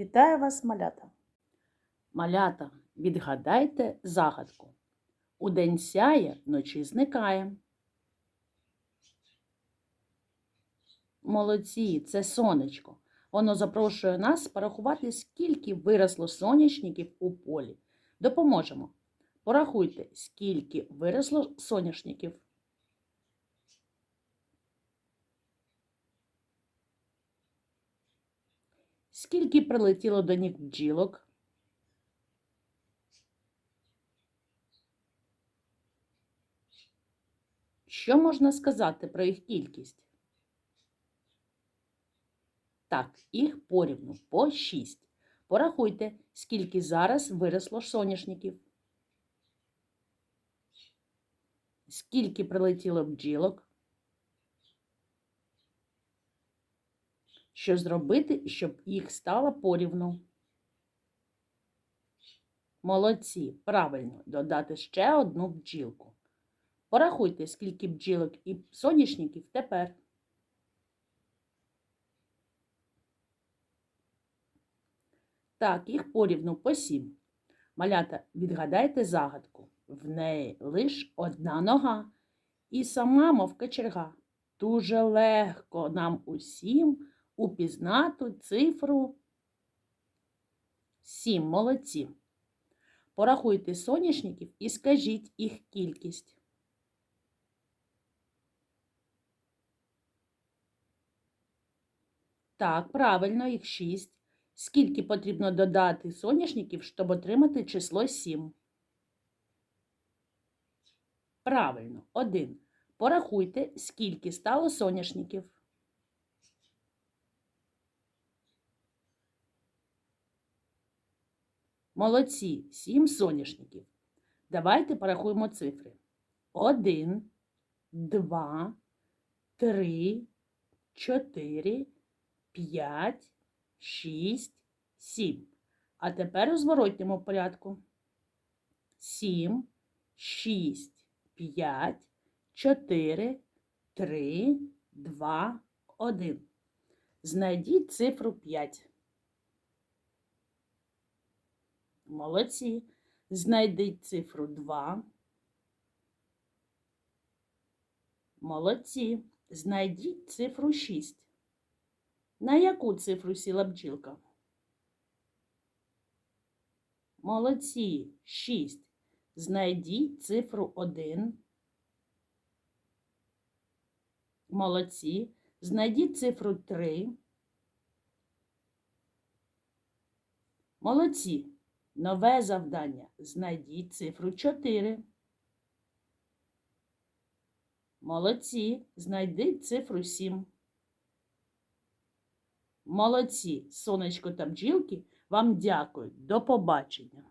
Вітаю вас, малята! Малята, відгадайте загадку. Удень сяє, вночі зникає. Молодці, це сонечко. Воно запрошує нас порахувати, скільки виросло соняшників у полі. Допоможемо. Порахуйте, скільки виросло соняшників. Скільки прилетіло до них бджілок? Що можна сказати про їх кількість? Так, їх порівну по 6. Порахуйте, скільки зараз виросло соняшників. Скільки прилетіло бджілок? Що зробити, щоб їх стало порівну? Молодці, правильно, додати ще одну бджілку. Порахуйте, скільки бджілок і соняшників тепер. Так, їх порівну по сім. Малята, відгадайте загадку. В неї лиш одна нога. І сама, мов кочерга. Дуже легко нам усім упізнати цифру сім. Молодці. Порахуйте соняшників і скажіть їх кількість. Так, правильно, їх 6. Скільки потрібно додати соняшників, щоб отримати число 7? Правильно, 1. Порахуйте, скільки стало соняшників. Молодці, 7 соняшників. Давайте порахуємо цифри. 1, 2, 3, 4, 5, 6, 7. А тепер у зворотньому порядку. 7, 6, 5, 4, 3, 2, 1. Знайдіть цифру 5. Молодці. Знайдіть цифру 2. Молодці. Знайдіть цифру 6. На яку цифру сіла бджілка? Молодці. 6. Знайдіть цифру 1. Молодці. Знайдіть цифру 3. Молодці. Нове завдання. Знайдіть цифру 4. Молодці. Знайдіть цифру 7. Молодці, сонечко та бджілки, вам дякую. До побачення.